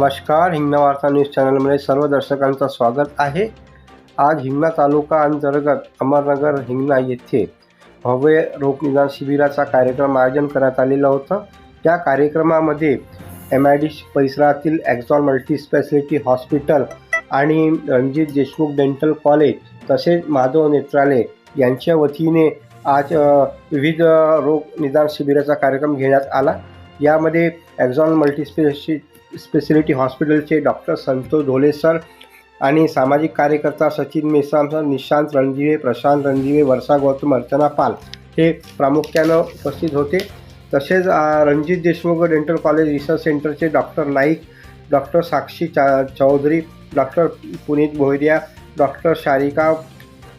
नमस्कार हिंगणा वार्ता न्यूज चॅनलमध्ये सर्व दर्शकांचं स्वागत आहे. आज हिंगणा तालुका अंतर्गत अमरनगर हिंगणा येथे भव्य रोगनिदान शिबिराचा कार्यक्रम आयोजन करण्यात आलेला होता. या कार्यक्रमामध्ये एम आय डी परिसरातील ॲक्झॉन मल्टीस्पेशालिटी हॉस्पिटल आणि रणजित देशमुख डेंटल कॉलेज तसेच माधव नेत्रालय यांच्या वतीने आज विविध रोग निदान शिबिराचा कार्यक्रम घेण्यात आला. यामध्ये ॲक्झॉन मल्टीस्पेशि स्पेशलिटी हॉस्पिटलचे डॉक्टर संतोष ढोले सर आणि सामाजिक कार्यकर्ता सचिन मेसाम सर निशांत रणजीवे प्रशांत रणजीवे वर्षा गौतम अर्चना पाल हे प्रामुख्यानं उपस्थित होते. तसेच Ranjit Deshmukh dental college research सेंटरचे डॉक्टर नाईक डॉक्टर साक्षी चा Chaudhari doctor Puneet Bhoyaria doctor Sharika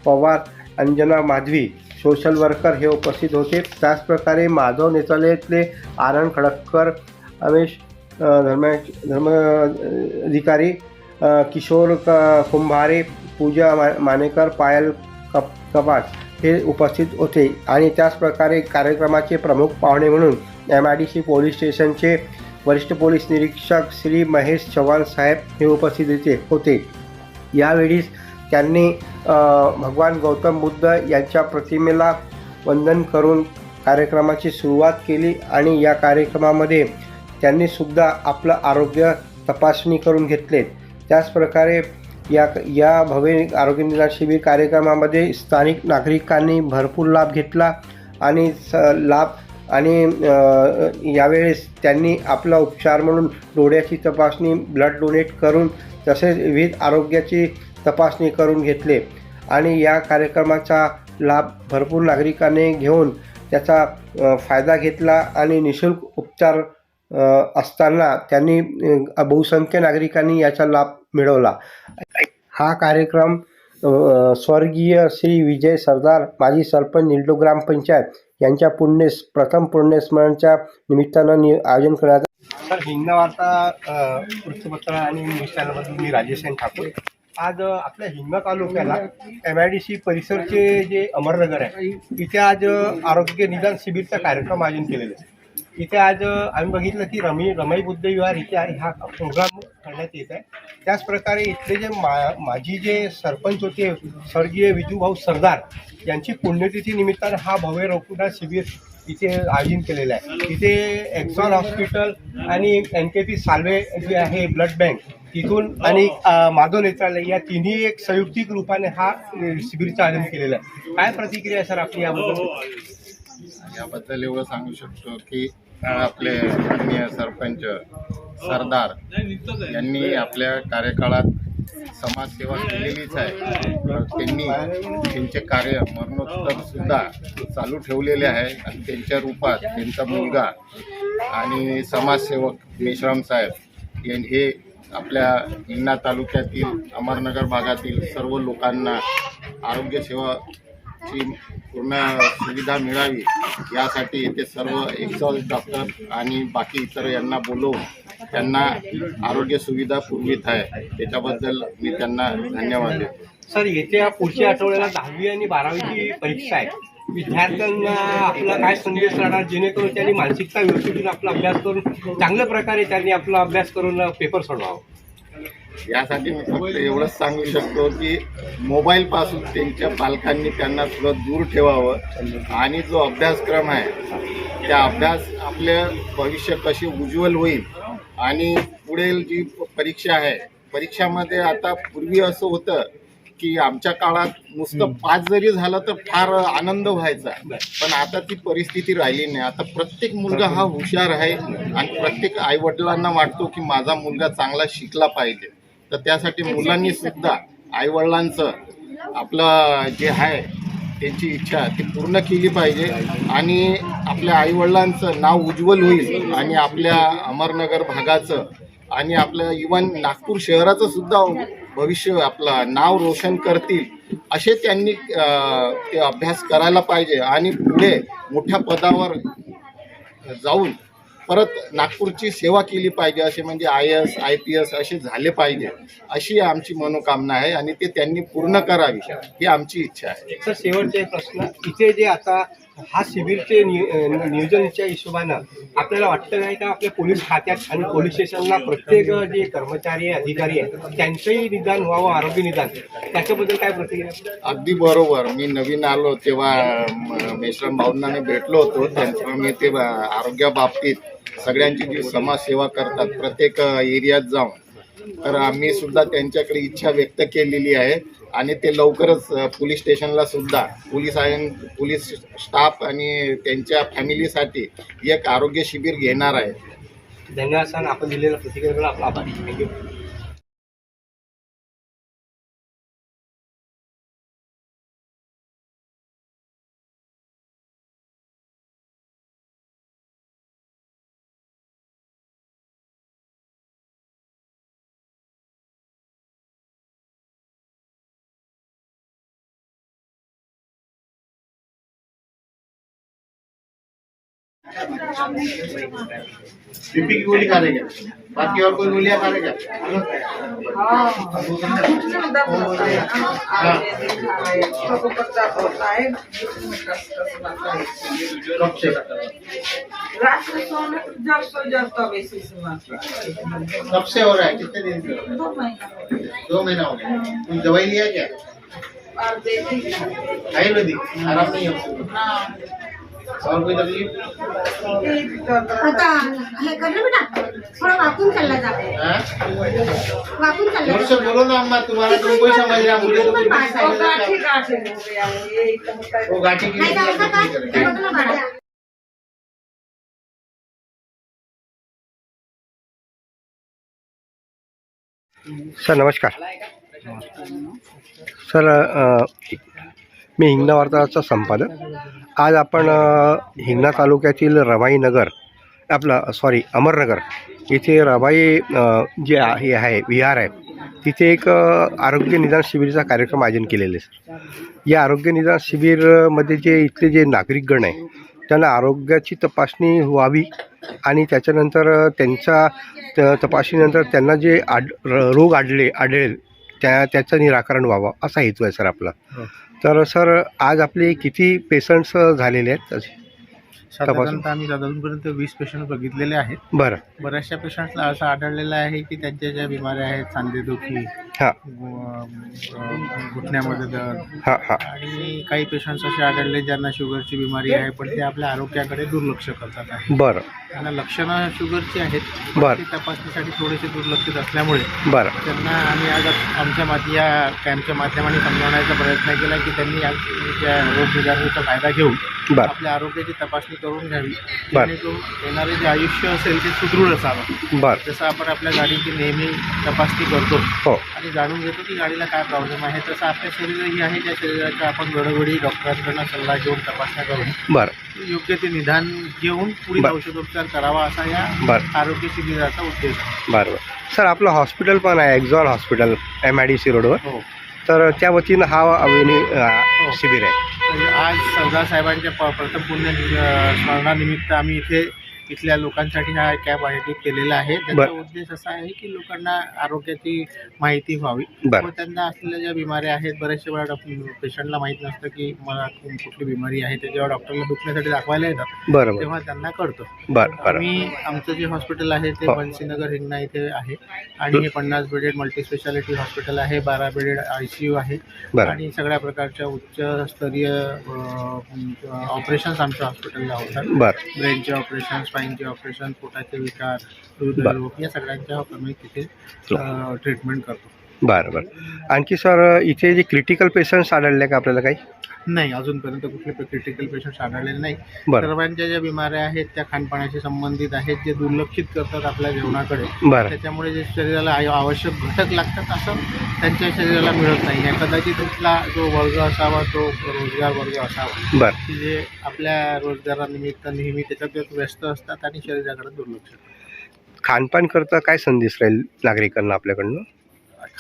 Pawar Anjana Madhavi social worker हे उपस्थित होते. त्याचप्रकारे माधव नेत्रालयातले आनंद खडक्कर अमेश धर्म धर्म अधिकारी किशोर कुंभारे पूजा मा मानेकर पायल कप कपाट हे उपस्थित होते आणि त्याचप्रकारे कार्यक्रमाचे प्रमुख पाहुणे म्हणून M I D C police स्टेशनचे वरिष्ठ पोलीस निरीक्षक श्री महेश चव्हाण साहेब हे उपस्थित होते होते. यावेळी त्यांनी भगवान गौतम बुद्ध यांच्या प्रतिमेला वंदन करून कार्यक्रमाची सुरुवात केली आणि या कार्यक्रमामध्ये त्यांनी सुद्धा आपलं आरोग्य तपासणी करून घेतले. त्याचप्रकारे या या भव्य आरोग्य निदान शिबिर कार्यक्रमामध्ये स्थानिक नागरिकांनी भरपूर लाभ घेतला आणि स लाभ आणि यावेळेस त्यांनी आपला उपचार म्हणून डोळ्याची तपासणी ब्लड डोनेट करून तसेच विविध आरोग्याची तपासणी करून घेतले. आणि या कार्यक्रमाचा लाभ भरपूर नागरिकांनी घेऊन त्याचा फायदा घेतला आणि निशुल्क उपचार असताना त्यांनी बहुसंख्य नागरिकांनी याचा लाभ मिळवला. हा कार्यक्रम स्वर्गीय श्री विजय सरदार माजी सरपंच निल्डो ग्रामपंचायत यांच्या पुण्य प्रथम पुण्यस्मरणच्या निमित्तानं नि आयोजन करण्यात सर हिंगणवार्ता वृत्तपत्र आणि न्यूज चॅनलमधून मी राजेश ठाकूर. आज आपल्या हिंगणा तालुक्याला एम आय डी सी परिसरचे जे अमरनगर आहे तिथे आज आरोग्य निदान शिबिरचा कार्यक्रम आयोजन केलेला आहे. इथे आज आम्ही बघितलं की रमी रमाई बुद्ध विहार इथे हा प्रोग्राम करण्यात येत आहे. त्याचप्रकारे इथले जे मा माझी जे सरपंच होते स्वर्गीय विजूभाऊ सरदार यांची पुण्यतिथी निमित्तानं हा भव्य रोगनिदान शिबिर इथे आयोजन केलेलं आहे. इथे एक्सॉन हॉस्पिटल आणि एन के पी साल्वे जे आहे ब्लड बँक तिथून आणि माधव नेत्रालय या तिन्ही एक संयुक्तिक रूपाने हा शिबिरचं आयोजन केलेलं आहे. काय प्रतिक्रिया आहे सर आपली याबद्दल? हो, याबद्दल एवढं सांगू शकतो की आपले माननीय सरपंच सरदार यांनी आपल्या कार्यकाळात समाजसेवा केलेलीच आहे. त्यांनी त्यांचे कार्य मरणोत्तर सुद्धा चालू ठेवलेले आहे आणि त्यांच्या रूपात त्यांचा मुलगा आणि समाजसेवक मेश्राम साहेब यां- हे आपल्या हिंगणा तालुक्यातील अमरनगर भागातील सर्व लोकांना आरोग्यसेवा ची पूर्ण सुविधा मिळावी यासाठी येथे सर्व एक्सॉल डॉक्टर आणि बाकी इतर यांना बोलवून त्यांना आरोग्य सुविधा पुरवित आहे. त्याच्याबद्दल मी त्यांना धन्यवाद देतो. सर येत्या पुढच्या आठवड्याला दहावी आणि बारावीची परीक्षा आहे. विद्यार्थ्यांना आपला काय संदेश राहणार? जेणेकरून त्यांनी मानसिकता व्यवस्थित आपला अभ्यास करून चांगल्या प्रकारे त्यांनी आपला अभ्यास करून पेपर सोडवावा. यासाठी मी फक्त एवढंच सांगू शकतो की मोबाईल पासून त्यांच्या पालकांनी त्यांना थोडं दूर ठेवावं. आणि जो अभ्यासक्रम आहे त्या अभ्यास आपलं भविष्य कसे उज्ज्वल होईल आणि पुढील जी परीक्षा आहे परीक्षामध्ये आता पूर्वी असं होतं की आमच्या काळात नुसतं पास जरी झालं तर फार आनंद व्हायचा. पण आता ती परिस्थिती राहिली नाही. आता प्रत्येक मुलगा हा हुशार आहे आणि प्रत्येक आईवडिलांना वाटतो की माझा मुलगा चांगला शिकला पाहिजे. तर त्यासाठी मुलांनी सुद्धा आईवडिलांचं आपलं जे आहे त्यांची इच्छा ती पूर्ण केली पाहिजे आणि आपल्या आईवडिलांचं नाव उज्ज्वल होईल आणि आपल्या अमरनगर भागाचं आणि आपल्या इवन नागपूर शहराचं सुद्धा भविष्य आपलं नाव रोशन करतील असे त्यांनी ते अभ्यास करायला पाहिजे आणि पुढे मोठ्या पदावर जाऊन परत नागपूरची सेवा केली पाहिजे असे म्हणजे I S I P S असे झाले पाहिजे अशी आमची मनोकामना आहे आणि ते त्यांनी पूर्ण करावी ही आमची इच्छा आहे. सर शेवटचे प्रश्न इथे जे आता हा शिबिरचे नियोजनच्या हिशोबानं आपल्याला वाटतं नाही का आपल्या पोलीस खात्यात आणि पोलीस स्टेशनला प्रत्येक जे कर्मचारी आहे अधिकारी आहे त्यांचंही निदान व्हावं आरोग्य निदान. त्याच्याबद्दल काय प्रतिक्रिया? अगदी बरोबर. मी नवीन आलो तेव्हा मेश्राम भाऊंना मी भेटलो होतो. त्यांचं मी ते आरोग्याबाबतीत सगळ्यांची जी समाजसेवा करतात प्रत्येक एरियात जाऊन. तर आम्ही सुद्धा त्यांच्याकडे इच्छा व्यक्त केलेली आहे. आणि ते लवकरच पोलीस स्टेशनला सुद्धा पोलीस आहे पोलीस स्टाफ आणि त्यांच्या फॅमिलीसाठी एक आरोग्य शिबिर घेणार आहे. धन्यवाद सर. आपण दिलेल्या प्रतिक्रियेला बीपी की गोली खा रहे क्या बाकी और कोई गोलियाँ खा रहे क्या कब से हो रहा है? कितने दिन से हो है? दो महीना हो गया। दवाई लिया क्या? आयुर्वेदिक। आराम नहीं है आता हे कर ना बेटा. थोडं वाकून चालला जा. हाँ? वाकून चालला बोलो ना अम्मा तुम्हारा तुम कोई समझ रहा मुझे तो कुछ नहीं समझ रहा क्या वो गाठी की नाही तर असं कर नहीं हे बघ ना बाळा सर नमस्कार. सर अ, मी हिंगणा वार्ताचा संपादक. आज आपण हिंगणा तालुक्यातील रमाई नगर आपलं सॉरी अमरनगर इथे रमाई जे हे आहे विहार आहे तिथे एक आरोग्य निदान शिबिराचा कार्यक्रम आयोजन केलेले आहे या आरोग्य निदान शिबिरमध्ये जे इथले जे नागरिकगण आहे त्यांना आरोग्याची तपासणी व्हावी आणि त्याच्यानंतर त्यांचा त- तपासणीनंतर त्यांना जे आड र- रोग आढळले आढळेल त्या त्याचं निराकरण व्हावं असा हेतू आहे सर आपला. हो. तर सर आज आपले किती पेशंट्स झालेले आहेत तसे? साधारणतः आम्ही साधारणपर्यंत वीस पेशंट बघितलेले आहेत. बरं. बऱ्याचशा पेशंट्सला असं आढळलेलं आहे की त्यांच्या ज्या बिमाऱ्या आहेत सांधेदुखी हां. अं, घुटण्यामध्ये दर्द. हां हां. आणि काही पेशंट्स असे आढळले ज्यांना शुगरची बिमारी आहे पण ते आपल्या आरोग्याकडे दुर्लक्ष करतात आहे. बरं. त्यांना लक्षणं शुगरची आहेत बरं. ती तपासणीसाठी थोडेसे दुर्लक्षित असल्यामुळे बरं. त्यांना आम्ही आज आमच्या माध्य या कॅम्पच्या माध्यमाने समजवण्याचा प्रयत्न केला की त्यांनी त्या रोग निदानाचा फायदा घेऊन बरं. आपल्या आरोग्याची तपासणी करून घ्यावी. बरं. जेणेकरून येणारे जे आयुष्य असेल ते सुदृढ असावं. बरं. जसं आपण आपल्या गाडीची नेहमी तपासणी करतो हो. आणि जाणून घेतो की गाडीला काय प्रॉब्लेम आहे. तसं आपल्या शरीरही आहे. त्या शरीराचा आपण वेळोवेळी डॉक्टरांकडनं सल्ला घेऊन तपासण्या करून बरं. योग्य ते निदान घेऊन पुढील बरं. औषधोपचार करावा असा या बरं. आरोग्य शिबिराचा उद्देश आहे. बरं बरं. सर आपलं हॉस्पिटल पण आहे Axon hospital M I D C रोडवर. हो. तर त्या वतीनं हा अवेनी अ, शिबिर आहे. आज सरदार साहेबांच्या प- प्रथम पुण्य स्मरणानिमित्त आम्ही इथे इथल्या लोकांसाठी हा कॅम्प आयोजित केलेला आहे. त्याचा. उद्देश असा आहे की लोकांना आरोग्याची माहिती व्हावी. व त्यांना असलेल्या ज्या बिमाऱ्या आहेत बऱ्याचशा वेळा पेशंटला माहीत नसतं की मला कुठली बिमारी आहे. ते जेव्हा डॉक्टरला दुखण्यासाठी दाखवायला येतात तेव्हा त्यांना कळतं. आम्ही आमचं जे हॉस्पिटल आहे ते हो. बन्सीनगर हिंगणा इथे आहे. आणि हे पन्नास बेडेड मल्टी स्पेशालिटी हॉस्पिटल आहे बारा बेडेड आय सी यू आहे. आणि सगळ्या प्रकारच्या उच्चस्तरीय ऑपरेशन्स आमच्या हॉस्पिटलला होतात. बरं. ब्रेनचे ऑपरेशन स्पाईनचे ऑपरेशन पोटाचे विकार. हृदयरोग या सगळ्यांच्या आम्ही तिथे ट्रीटमेंट करतो बरं बरं. आणखी सर इथे जे क्रिटिकल पेशंट्स आढळले का आपल्याला काही? नाही अजूनपर्यंत कुठले क्रिटिकल पेशंट्स आढळलेले नाही. बरं. सर्वांच्या ज्या बिमाऱ्या आहेत त्या खानपानाशी संबंधित आहेत जे दुर्लक्षित करतात आपल्या जेवणाकडे बरं. त्याच्यामुळे जे शरीराला आय- आवश्यक घटक लागतात असं त्यांच्या शरीराला मिळत नाही. आहे कदाचित तिथला जो वर्ग असावा तो रोजगार वर्ग असावा. बरं. की जे आपल्या रोजगारानिमित्त नेहमी त्याच्यात व्यस्त असतात आणि शरीराकडे दुर्लक्ष करतात. खानपान करता काय संदेश राहील नागरिकांना आपल्याकडनं?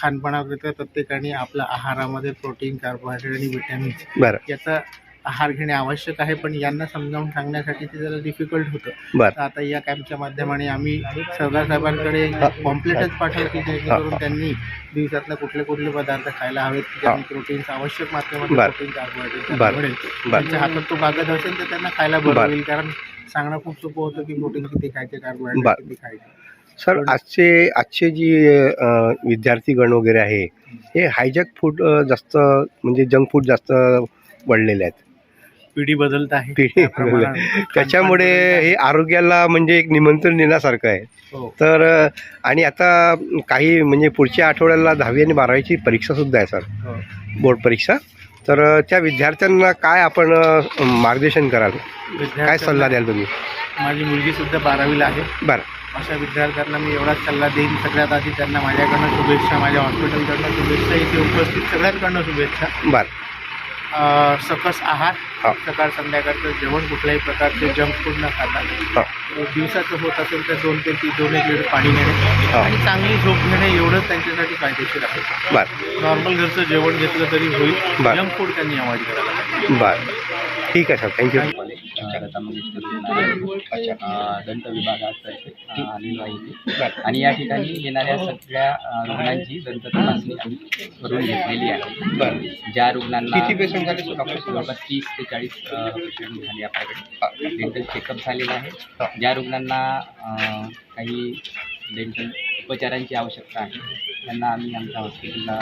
खानपानाकरिता प्रत्येकाने आपल्या आहारामध्ये प्रोटीन कार्बोहायड्रेट आणि विटॅमिन्स बरं याचा आहार घेणे आवश्यक आहे पण यांना समजावून सांगण्यासाठी ते जरा डिफिकल्ट होतं तर आता या कॅम्पच्या माध्यमाने आम्ही सरदार साहेबांकडे पॉम्प्लेटच पाठवलं की जेणेकरून त्यांनी दिवसातले कुठले कुठले पदार्थ खायला हवेत की प्रोटीन्स आवश्यक मात्रेमध्ये बर. Protein carbohydrate. मिळेल. त्यांच्या हातात तो कागद असेल तर त्यांना खायला बरं. होईल कारण सांगणं खूप सोपं होतं की प्रोटीन किती खायचे. कार्बोहायड्रेट किती खायचे सर आजचे आजचे जी विद्यार्थीगण वगैरे आहे हे हायजॅक फूड जास्त म्हणजे जंक फूड जास्त वाढलेले आहेत. पिढी बदलत आहे. पिढी त्याच्यामुळे हे आरोग्याला म्हणजे एक निमंत्रण देण्यासारखं आहे. हो. तर आणि आता काही म्हणजे पुढच्या आठवड्याला दहावी आणि बारावीची परीक्षासुद्धा आहे सर. हो. बोर्ड परीक्षा. तर त्या विद्यार्थ्यांना काय आपण मार्गदर्शन कराल? काय सल्ला द्याल तुम्ही? माझी मुलगी सुद्धा बारावीला आहे. बरं. अशा विद्यार्थ्यांना मी एवढाच सल्ला देईन. सगळ्यात आधी त्यांना माझ्याकडनं शुभेच्छा माझ्या हॉस्पिटलकडनं शुभेच्छा इथे उपस्थित सगळ्यांकडनं शुभेच्छा. बरं. सकस आहार. सकाळ संध्याकाळचं जेवण कुठल्याही प्रकारचे जंक फूड न खाता. दिवसाचं होत असेल तर दोन ते तीन दोन एक लिटर पाणी घेणे. आणि चांगली झोप घेणे एवढंच त्यांच्यासाठी फायदेशीर आहे. बरं. नॉर्मल घरचं जेवण घेतलं तरी होईल. जंक फूड त्यांनी अवॉइड करायला बरं. ठीक आहे सर. थँक्यू. लता मंगेशकर दंत विभागातर्फे आलेलो आहे आणि या ठिकाणी येणाऱ्या सगळ्या रुग्णांची दंत तपासणी आम्ही करून घेतलेली आहे. ज्या रुग्णांना किती पेशंट झाले जवळपास तीस ते चाळीस पेशंट झाले आपल्याकडे. डेंटल चेकअप झालेला आहे. ज्या रुग्णांना काही डेंटल उपचारांची आवश्यकता आहे. त्यांना आम्ही आमच्या हॉस्पिटलला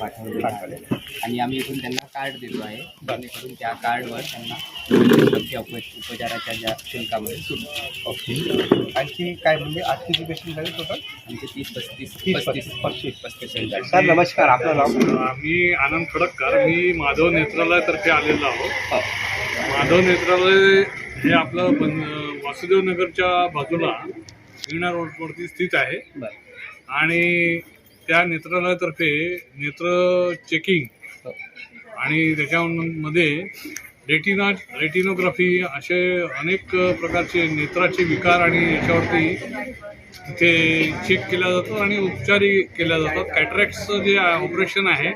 पाठवलेलं आहे. आणि आम्ही इथून त्यांना कार्ड देतो आहे. जेणेकरून त्या कार्डवर त्यांना उप उपचाराच्या ज्या शुल्कामध्ये सूट. ओके. आणखी काय म्हणजे आज किती पेशंट झाले टोटल आमचे तीस पस्तीस तीस पस्तीस. पस्तीस पस्तीस. सर नमस्कार. आपलं नाव? मी आनंद खडककर. मी माधव नेत्रालयातर्फे आलेलो आहोत. माधव नेत्रालय हे आपलं बन वासुदेव नगरच्या बाजूला वीणा रोडवरती स्थित आहे. आणि त्या नेत्रालयातर्फे नेत्र चेकिंग आणि त्याच्यामध्ये रेटिना रेटिनोग्राफी असे अनेक प्रकारचे नेत्राचे विकार आणि याच्यावरती तिथे चेक केला जातो आणि उपचारही केल्या जातात. कॅटरॅक्टचं जे ऑपरेशन आहे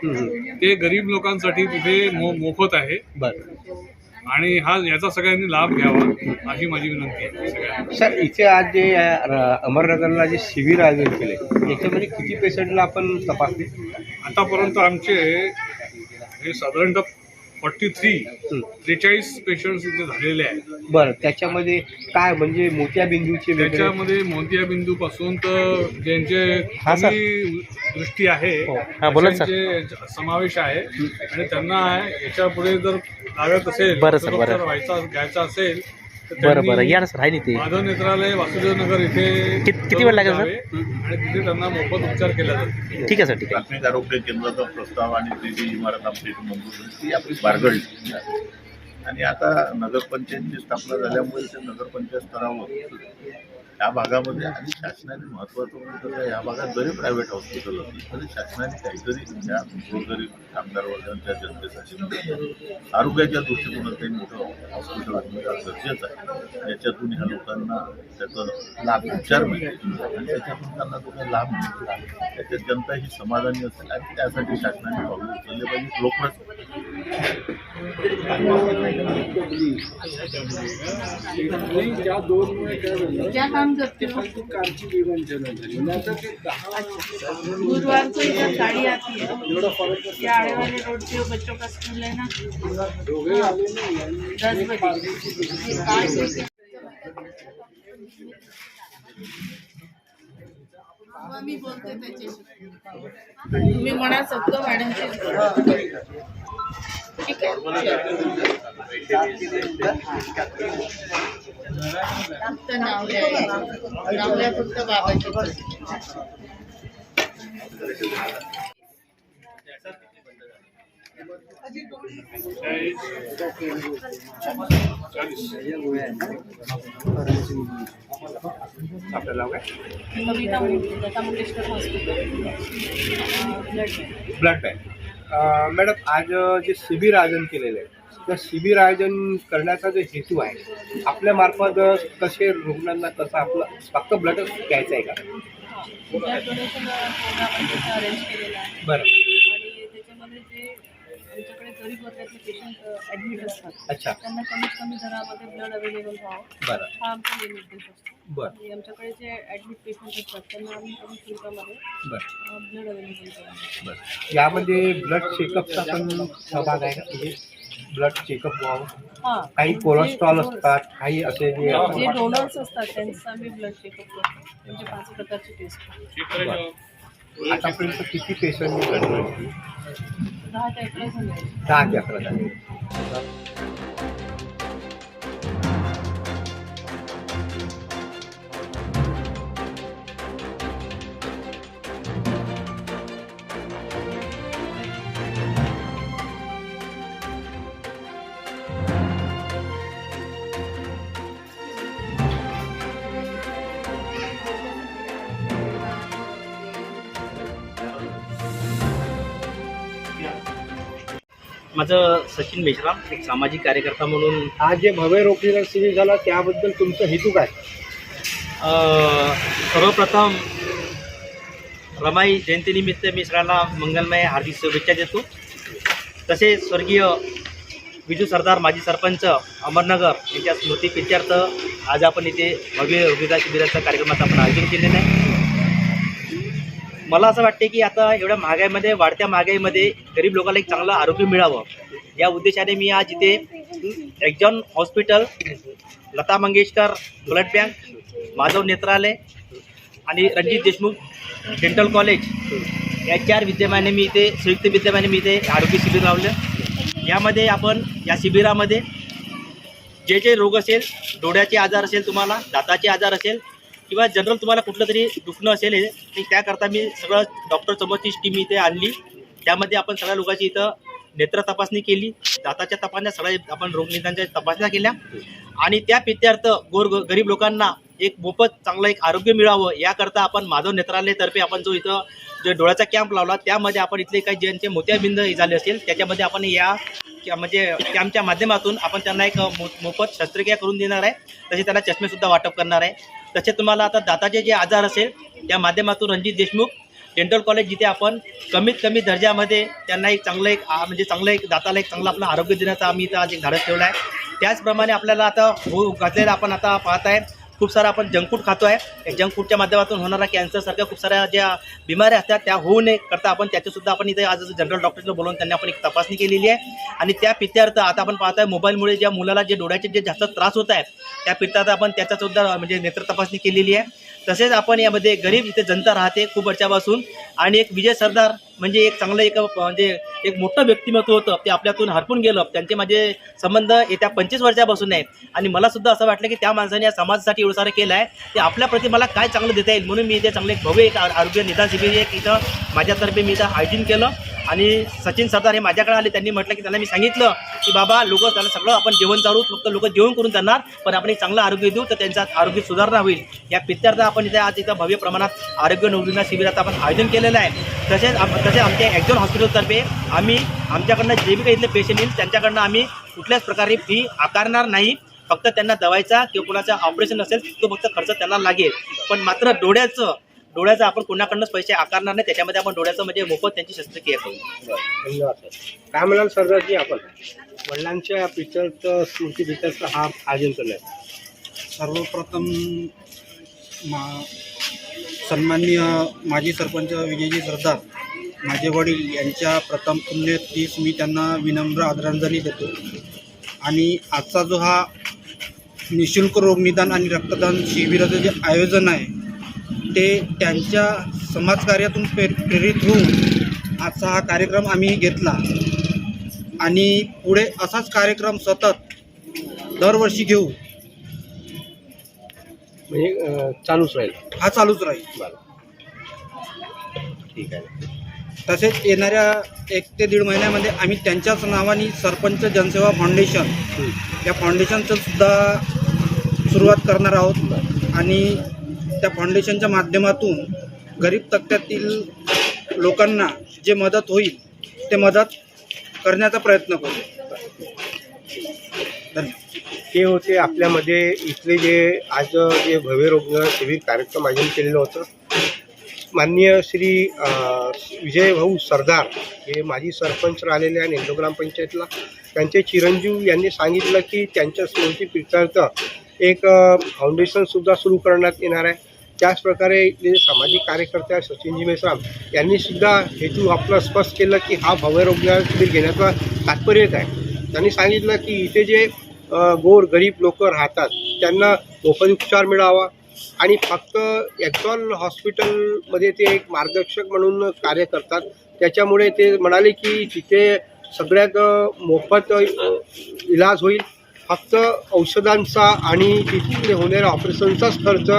ते गरीब लोकांसाठी तिथे मो मोफत आहे. बरं. आणि हा याचा सगळ्यांनी लाभ घ्यावा अशी माझी विनंती आहे. सगळ्यांना. सर इथे आज जे अमरनगरला जे शिबिर आयोजित केले त्याच्यामध्ये किती पेशंटला आपण तपासले आतापर्यंत आमचे हे साधारणतः फॉर्टी थ्री त्रेचाळीस पेशंट्स इथे झालेले आहेत बरं त्याच्यामध्ये काय म्हणजे मोठ्या बिंदूचे त्याच्यामध्ये मोतियाबिंदू पासून तर ज्यांचे हा, सर. कमी दृष्टी आहे हो. हा, बोला, सर. त्यांचे समावेश आहे आणि त्यांना याच्यापुढे जर लागत असेल बरं, सर, बरं. जर व्हायचा घ्यायचा असेल बरं बरं. या ना सर आहे ना ते. माधव नेत्रालय वासुदेव नगर इथे कित- किती वेळ लागेल, सर? जावे आणि तिथे त्यांना मोफत उपचार केला जातो. ठीक आहे सर ठीक आहे. प्राथमिक आरोग्य केंद्राचा प्रस्ताव आणि ती जी इमारत आमची इथे मंजूर झाली ती आपली बारगळली आणि आता नगरपंचायतची स्थापना झाल्यामुळे ते नगरपंचायत स्तरावर या भागामध्ये आणि शासनाने महत्त्वाचं म्हणजे कसं ह्या या भागात जरी प्रायव्हेट हॉस्पिटल असली तरी शासनाने काहीतरी त्या गोरगरीब कामगार वर्गांच्या जनतेसाठी आरोग्याच्या दृष्टिकोनात काही मोठं हॉस्पिटल असणं गरजेचं आहे. याच्यातून ह्या लोकांना त्याचा लाभ उपचार मिळेल. आणि त्याच्यातून त्यांना जो काही लाभ मिळतो त्याच्यात जनता ही समाधानी असेल. आणि त्यासाठी शासनाने पावलं उचलले पाहिजे लोकप्रच ज्या काम करते हो। गुरुवार को इधर गाड़ी आती है ये आड़े वाले रोड पे वो बच्चों का स्कूल है ना? दस बजे. ये कार लेके मग मी बोलते त्याच्याशी. तुम्ही म्हणा सगळं मॅडमची ठीक आहे फक्त नावल्या नावल्या फक्त बाबाची ब्लड बँक. मॅडम आज जे शिबिर आयोजन केलेलं आहे त्या शिबिर आयोजन करण्याचा जो हेतू आहे आपल्या मार्फत कसे रुग्णांना कसं आपलं फक्त ब्लडच घ्यायचं आहे का? ब्लड अरेंज केलेला आहे. बरं. गरीब वर्गातले पेशंट ॲडमिट असतात. अच्छा. त्यांना कमीत कमी दरामध्ये ब्लड अवेलेबल व्हावं. बरं. हा आमचा मेन उद्देश असतो. बरं. आणि आमच्याकडे जे ॲडमिट पेशंट असतात त्यांना आम्ही कमी शुल्कामध्ये बरं. ब्लड अवेलेबल करतो बरं. यामध्ये ब्लड चेकअपचा पण सहभाग आहे का? म्हणजे ब्लड चेकअप व्हावं? हां. काही कोलेस्ट्रॉल असतात काही असे जे जे डोनर्स असतात त्यांचं आम्ही ब्लड चेकअप करतो. म्हणजे पाच प्रकारचे टेस्ट आतापर्यंत किती पेशंटनी? दहा ते अकरा झाले माझं सचिन मेश्राम एक सामाजिक कार्यकर्ता म्हणून हा जे भव्य निदान शिबिर झाला त्याबद्दल तुमचं हेतू काय? सर्वप्रथम रमाई जयंतीनिमित्त मी सगळ्यांना मंगलमय हार्दिक शुभेच्छा देतो. तसेच स्वर्गीय विजू सरदार माजी सरपंच अमरनगर यांच्या स्मृती प्रित्यर्थ आज आपण इथे भव्य रोगनिदान शिबिराचा कार्यक्रमाचं आपण आयोजन केलेलं आहे. मला असं वाटते की आता एवढ्या महागाईमध्ये वाढत्या महागाईमध्ये गरीब लोकांना एक चांगलं आरोग्य मिळावं. या उद्देशाने मी आज इथे Axon hospital Lata Mangeshkar blood bank Madhav Netralay आणि रणजित देशमुख डेंटल कॉलेज या चार विद्यमाने मी इथे संयुक्त विद्यमाने मी इथे आरोग्य शिबिर लावलं. यामध्ये आपण या शिबिरामध्ये जे जे रोग असेल डोळ्याचे आजार असेल तुम्हाला दाताचे आजार असेल किंवा जनरल तुम्हाला कुठलं तरी दुखणं असेल हे ते त्याकरता मी सगळं डॉक्टर समोरची टीम इथे आणली. त्यामध्ये आपण सगळ्या लोकांची इथं नेत्र तपासणी केली. दाताच्या तपासण्या सगळ्या आपण रोगनिदानच्या तपासण्या केल्या. आणि त्या पित्यार्थ गोर गरीब लोकांना एक मोफत चांगलं एक आरोग्य मिळावं याकरता आपण माधव नेत्रालयतर्फे आपण जो इथं जो डोळ्याचा कॅम्प लावला त्यामध्ये आपण इथले काही ज्यांचे मोत्याबिंद झाले असेल त्याच्यामध्ये आपण या म्हणजे कॅम्पच्या माध्यमातून आपण त्यांना एक मो मोफत शस्त्रक्रिया करून देणार आहे. तसे त्यांना चष्मेसुद्धा वाटप करणार आहे. तसे तुम्हाला आता दाताचे जे आजार असेल त्या माध्यमातून रणजित देशमुख डेंटल कॉलेज जिथे आपण कमीत कमी दर्जामध्ये त्यांना एक चांगलं एक म्हणजे चांगलं एक दाताला एक चांगलं आपलं आरोग्य देण्याचा आम्ही इथं आज एक धाडस ठेवला आहे. त्याचप्रमाणे आपल्याला आता हो घातलेलं आपण आता पाहत आहे. खूप सारा आपण जंक फूड खातो आहे. जंक फूडच्या माध्यमातून होणारा कॅन्सरसारख्या खूप साऱ्या ज्या बिमाऱ्या असतात त्या होऊ नये. करता आपण त्याच्यासुद्धा आपण इथे आज जनरल डॉक्टरला बोलवून त्यांनी आपण एक तपासणी केलेली आहे. आणि त्या पित्यार्थ आता आपण पाहतोय मोबाईलमुळे ज्या मुलाला जे डोळ्याचे जे जास्त त्रास होत आहे त्या पित्यार्थ आपण त्याचासुद्धा म्हणजे नेत्र तपासणी केलेली आहे. तसेच आपण यामध्ये गरीब इथे जनता राहते खूप वर्षापासून. आणि एक विजय सरदार म्हणजे एक चांगलं एक म्हणजे एक मोठं व्यक्तिमत्व होतं. ते आपल्यातून हरपून गेलं. त्यांचे माझे संबंध येत्या पंचवीस वर्षापासून आहेत आणि मला सुद्धा असं वाटलं की त्या माणसाने या समाजासाठी एवढं सारं केलं आहे ते आपल्याप्रती मला काय चांगलं देता येईल? म्हणून मी इथे चांगलं एक भव्य एक आरोग्य निदान शिबिर एक इथं माझ्यातर्फे मी इथं आयोजन केलं. आणि सचिन सरदार हे माझ्याकडे आले त्यांनी म्हटलं की त्यांना मी सांगितलं की बाबा लोक त्यांना सगळं आपण जेवण चालू फक्त लोक जेवण करून जाणार पण आपण एक चांगलं आरोग्य देऊ तर त्यांचं आरोग्य सुधारणा होईल. या पित्यार्थ आपण इथे आज इथं भव्य प्रमाणात आरोग्य नोंदणी शिबिराचं आपण आयोजन केलेलं आहे. तसेच आप- तसे आमच्या ॲक्झॉन हॉस्पिटलतर्फे आम्ही आमच्याकडनं जे बी काही इथले पेशंट येईल त्यांच्याकडनं आम्ही कुठल्याच प्रकारे फी आकारणार नाही. फक्त त्यांना दवायचा किंवा कोणाचा ऑपरेशन असेल तो फक्त खर्च त्यांना लागेल. पण मात्र डोळ्याचं डोळ्याचं आपण कोणाकडनंच पैसे आकारणार नाही त्याच्यामध्ये आपण डोळ्याचं म्हणजे मोफत त्यांची शस्त्रक्रिया करू. धन्यवाद. सर. काय म्हणाल सरदारजी आपण. वडिलांच्या पिक्चरचं स्मृती पिक्चरचं हा आयोजन केलं आहे. सर्वप्रथम मा सन्माननीय माजी सरपंच विजयजी सरदार माझे वडील यांच्या प्रथम पुण्यतीस मी त्यांना विनम्र आदरांजली देतो. आणि आजचा जो हा निशुल्क रोगनिदान आणि रक्तदान शिबिराचं जे आयोजन आहे ते त्यांच्या समाजकार्यातून प्रे प्रेरित होऊन आजचा हा कार्यक्रम आम्ही घेतला. आणि पुढे असाच कार्यक्रम सतत दरवर्षी घेऊ. म्हणजे चालूच राहील. हा चालूच राहील. ठीक आहे. तसेच येणाऱ्या एक ते दीड महिन्यामध्ये आम्ही त्यांच्याच नावाने सरपंच जनसेवा फाउंडेशन या फाउंडेशनचं सुद्धा सुरुवात करणार आहोत. आणि त्या फाउंडेशनच्या माध्यमातून गरीब तक्त्यातील लोकांना जे मदत होईल ते मदत करण्याचा प्रयत्न करू. धन्यवाद. ते होते आपल्यामध्ये इथले जे आज जे भव्य रोग शिबिर कार्यक्रम आयोजन केलेलं होतं. माननीय श्री विजय भाऊ सरदार हे माजी सरपंच राहिलेले आणि हिंदू ग्रामपंचायतला त्यांचे चिरंजीव यांनी सांगितलं की त्यांच्या स्मृती प्रित्यर्थ एक फाउंडेशनसुद्धा सुरू करण्यात येणार आहे. त्याचप्रकारे जे सामाजिक कार्यकर्त्या सचिनजी मेश्राम यांनी सुद्धा हेतू आपलं स्पष्ट केलं की हा भव्य रुग्णालय शिबिर घेण्याचं तात्पर्य आहे त्यांनी सांगितलं की इथे जे गोर गरीब लोक राहतात त्यांना मोफत उपचार मिळावा आणि फक्त एक्झॉल हॉस्पिटलमध्ये ते एक मार्गदर्शक म्हणून कार्य करतात. त्याच्यामुळे ते म्हणाले की तिथे सगळ्यात मोफत इलाज होईल. फक्त औषधांचा आणि तिथून होणाऱ्या ऑपरेशनचाच खर्च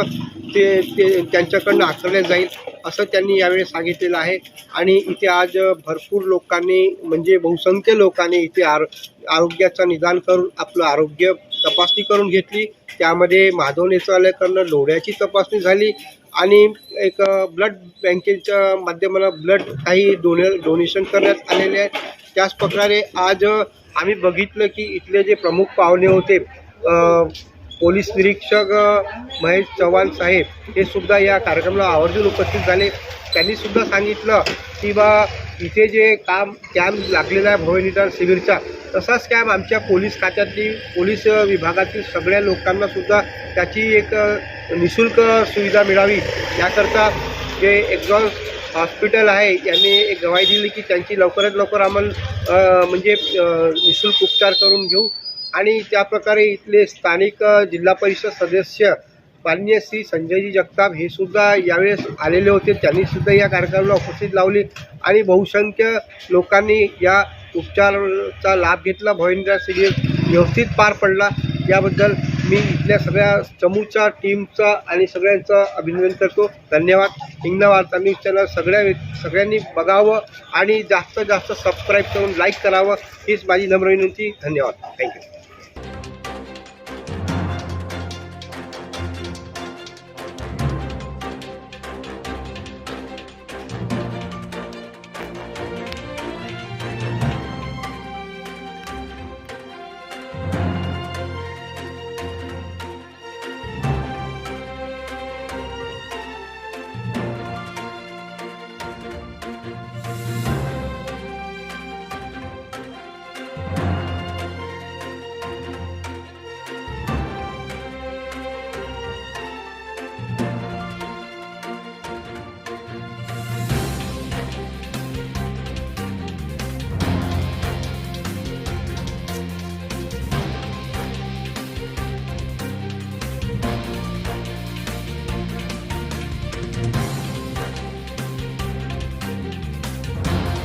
ते ते त्यांच्याकडनं आकारला जाईल असं त्यांनी यावेळी सांगितलेलं आहे. आणि इथे आज भरपूर लोकांनी म्हणजे बहुसंख्य लोकांनी इथे आरो आरोग्याचं निदान करून आपलं आरोग्य तपासणी करून घेतली. त्यामध्ये माधव नेत्रालयाकडनं डोळ्याची तपासणी झाली आणि एक ब्लड बँकेच्या माध्यमानं ब्लड काही डोने डोनेशन करण्यात आलेले आहे. त्याच प्रकारे आज आम्ही बघितलं की इथले जे प्रमुख पाहुणे होते पोलीस निरीक्षक महेश चव्हाण साहेब हे सुद्धा या कार्यक्रमाला आवर्जून उपस्थित झाले. त्यांनी सुद्धा सांगितलं की बा इथे जे काम कॅम्प लागलेला आहे भवनिदान शिबिरचा तसाच कॅम्प आमच्या पोलीस खात्यातली पोलीस विभागातील सगळ्या लोकांना सुद्धा त्याची एक निशुल्क सुविधा मिळावी. याकरता जे एक्झॉस्ट हॉस्पिटल आहे यांनी एक गवाही दिली की त्यांची लवकरात लवकर आम्हाला म्हणजे निशुल्क उपचार करून घेऊ. आणि त्याप्रकारे इथले स्थानिक जिल्हा परिषद सदस्य माननीय श्री संजयजी जगताप हे सुद्धा यावेळेस आलेले होते. त्यांनी सुद्धा या कार्यक्रमाला उपस्थित लावली आणि बहुसंख्य लोकांनी या उपचाराचा लाभ घेतला. भविंद्र सिंग व्यवस्थित पार पडला. याबद्दल मी इथल्या सगळ्या चमूच्या टीमचा आणि सगळ्यांचं अभिनंदन करतो. धन्यवाद. हिंगणा वार्ता न्यूज चॅनल सगळ्या सगळ्यांनी बघावं आणि जास्त जास्त सबस्क्राईब करून लाईक करावं. हीच माझी नम्र विनंती. धन्यवाद. थँक्यू